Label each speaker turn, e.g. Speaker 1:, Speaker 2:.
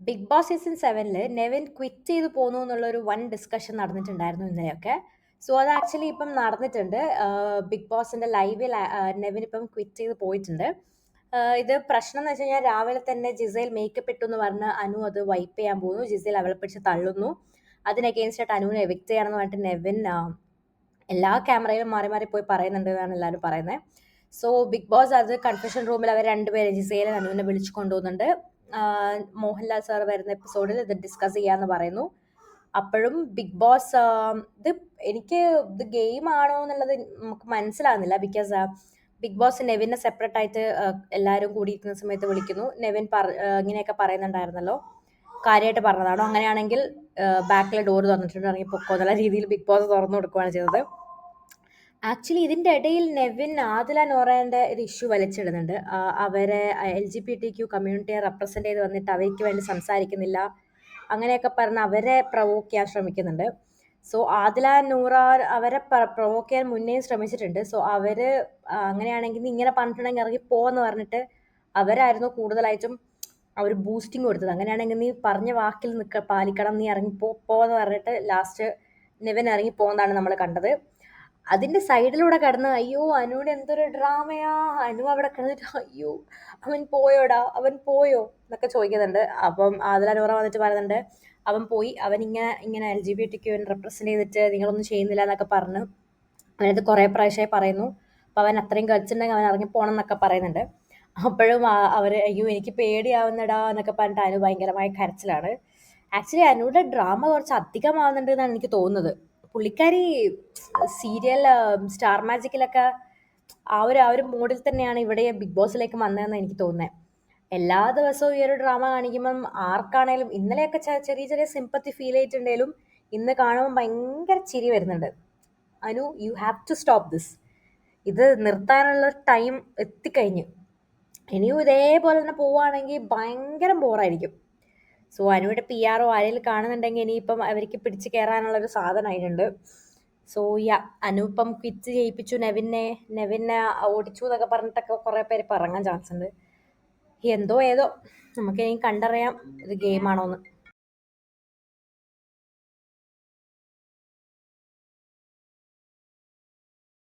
Speaker 1: Big boss season സെവനിൽ നെവൻ quit ചെയ്ത് പോന്നു എന്നുള്ളൊരു വൺ ഡിസ്കഷൻ നടന്നിട്ടുണ്ടായിരുന്നു ഇന്നലെയൊക്കെ. സോ അത് ആക്ച്വലി ഇപ്പം നടന്നിട്ടുണ്ട്. ബിഗ് ബോസിന്റെ ലൈവിൽ നെവൻ ഇപ്പം ക്വിറ്റ് ചെയ്ത് പോയിട്ടുണ്ട്. ഇത് പ്രശ്നം എന്ന് വെച്ച് കഴിഞ്ഞാൽ രാവിലെ തന്നെ ജിസയിൽ മേക്കപ്പ് ഇട്ടു എന്ന് പറഞ്ഞ് അനു അത് വൈപ്പ് ചെയ്യാൻ പോകുന്നു ജിസയിൽ അവളെ പിടിച്ച് തള്ളുന്നു. അതിന് അനുവിനെ എവിക്ട് ചെയ്യണമെന്ന് പറഞ്ഞിട്ട് നെവിൻ എല്ലാ ക്യാമറയിലും മാറി മാറി പോയി പറയുന്നുണ്ട് എന്നാണ് എല്ലാവരും പറയുന്നത്. സോ ബിഗ് ബോസ് അത് കൺഫ്യൂഷൻ റൂമിൽ അവർ രണ്ടുപേരും ജിസയിലെ അനുവിനെ വിളിച്ചു കൊണ്ടുപോകുന്നുണ്ട് മോഹൻലാൽ സാർ വരുന്ന എപ്പിസോഡിൽ ഇത് ഡിസ്കസ് ചെയ്യാന്ന് പറയുന്നു. അപ്പോഴും ബിഗ് ബോസ് ഇത് എനിക്ക് ഇത് ഗെയിം ആണോ എന്നുള്ളത് നമുക്ക് മനസ്സിലാകുന്നില്ല ബിക്കോസ് ബിഗ് ബോസ് നെവിനെ സെപ്പറേറ്റ് ആയിട്ട് എല്ലാവരും കൂടിയിരിക്കുന്ന സമയത്ത് വിളിക്കുന്നു. നെവിൻ പറ ഇങ്ങനെയൊക്കെ പറയുന്നുണ്ടായിരുന്നല്ലോ. കാര്യമായിട്ട് പറഞ്ഞതാണോ. അങ്ങനെയാണെങ്കിൽ ബാക്കിലെ ഡോർ തുറന്നിട്ടുണ്ട്. ഇറങ്ങി പൊക്കോ എന്നുള്ള രീതിയിൽ ബിഗ് ബോസ് തുറന്നു കൊടുക്കുകയാണ് ചെയ്തത്. ആക്ച്വലി ഇതിന്റെ ഇടയിൽ നെവിൻ ആദില നോറേന്റെ ഒരു ഇഷ്യൂ വലിച്ചിടുന്നുണ്ട്. അവരെ L G B T Q കമ്മ്യൂണിറ്റിയെ represent ചെയ്ത് വന്നിട്ട് അവർക്ക് വേണ്ടി സംസാരിക്കുന്നില്ല. അങ്ങനെയൊക്കെ പറഞ്ഞ് അവരെ പ്രൊവോക്ക് ചെയ്യാൻ ശ്രമിക്കുന്നുണ്ട്. സോ ആദില നൂറ അവരെ പ്രൊവോക്ക് ചെയ്യാൻ മുന്നേ ശ്രമിച്ചിട്ടുണ്ട്. സോ അവർ അങ്ങനെയാണെങ്കിൽ നീ ഇങ്ങനെ പറഞ്ഞിട്ടുണ്ടെങ്കിൽ ഇറങ്ങി പോവെന്ന് പറഞ്ഞിട്ട് അവരായിരുന്നു കൂടുതലായിട്ടും അവർ ബൂസ്റ്റിംഗ് കൊടുത്തത്. അങ്ങനെയാണെങ്കിൽ നീ പറഞ്ഞ വാക്കിൽ നിൽക്ക പാലിക്കണം നീ ഇറങ്ങി പോ പോവെന്ന് പറഞ്ഞിട്ട് ലാസ്റ്റ് നിവൻ ഇറങ്ങി പോകുന്നതാണ് നമ്മൾ കണ്ടത്. അതിന്റെ സൈഡിലൂടെ കടന്ന് അയ്യോ അനുവിന് എന്തൊരു ഡ്രാമയാ. അനു അവിടെ കിടന്നിട്ട് അയ്യോ അവൻ പോയോടാ അവൻ പോയോ? എന്നൊക്കെ ചോദിക്കുന്നുണ്ട്. അപ്പം ആദില വന്നിട്ട് പറയുന്നുണ്ട് അവൻ പോയി അവൻ ഇങ്ങനെ ഇങ്ങനെ എൽ ജി ബി ടിക്ക് റെപ്രസെന്റ് ചെയ്തിട്ട് നിങ്ങളൊന്നും ചെയ്യുന്നില്ല എന്നൊക്കെ പറഞ്ഞ് അവനത് കുറേ പ്രാവശ്യമായി പറയുന്നു. അപ്പോൾ അവൻ അത്രയും കളിച്ചിട്ടുണ്ടെങ്കിൽ അവൻ ഇറങ്ങി പോകണം എന്നൊക്കെ പറയുന്നുണ്ട്. അപ്പോഴും അവർ അയ്യോ എനിക്ക് പേടിയാവുന്നടാ എന്നൊക്കെ പറഞ്ഞിട്ട് അനു ഭയങ്കരമായ കരച്ചിലാണ്. ആക്ച്വലി അനുവിടെ ഡ്രാമ കുറച്ച് അധികമാവുന്നുണ്ട് എന്നാണ് എനിക്ക് തോന്നുന്നത്. പുള്ളിക്കാരി സീരിയൽ സ്റ്റാർ മാജിക്കിലൊക്കെ ആ ഒരു ആ ഒരു മോഡിൽ തന്നെയാണ് ഇവിടെ ബിഗ് ബോസിലേക്ക് വന്നതെന്ന് എനിക്ക് തോന്നുന്നത് എല്ലാ ദിവസവും ഈ ഒരു ഡ്രാമ കാണിക്കുമ്പം ആർക്കാണേലും ഇന്നലെയൊക്കെ ചെറിയ ചെറിയ സിമ്പത്തി ഫീൽ ചെയ്തിട്ടുണ്ടെങ്കിലും ഇന്ന് കാണുമ്പോൾ ഭയങ്കര ചിരി വരുന്നുണ്ട്. Anu you have to stop this ഇത് നിർത്താനുള്ള ടൈം എത്തിക്കഴിഞ്ഞു. ഇനിയും ഇതേപോലെ തന്നെ പോവുകയാണെങ്കിൽ ഭയങ്കര ബോറായിരിക്കും സോ അനുവിടെ പി ഒ ആരെങ്കിലും കാണുന്നുണ്ടെങ്കിൽ ഇനിയിപ്പം അവർക്ക് പിടിച്ചു കയറാനുള്ള ഒരു സാധനമായിട്ടുണ്ട് സോ യാ അനു ഇപ്പം ക്വിറ്റ് ചെയ്യിപ്പിച്ചു. നെവിനെ നെവിനെ ഓടിച്ചു എന്നൊക്കെ പറഞ്ഞിട്ടൊക്കെ കുറേ പേര് ഇറങ്ങാൻ ചാൻസ് ഉണ്ട്. എന്തോ ഏതോ നമുക്ക് ഇനി കണ്ടറിയാം ഇത് ഗെയിമാണോന്ന്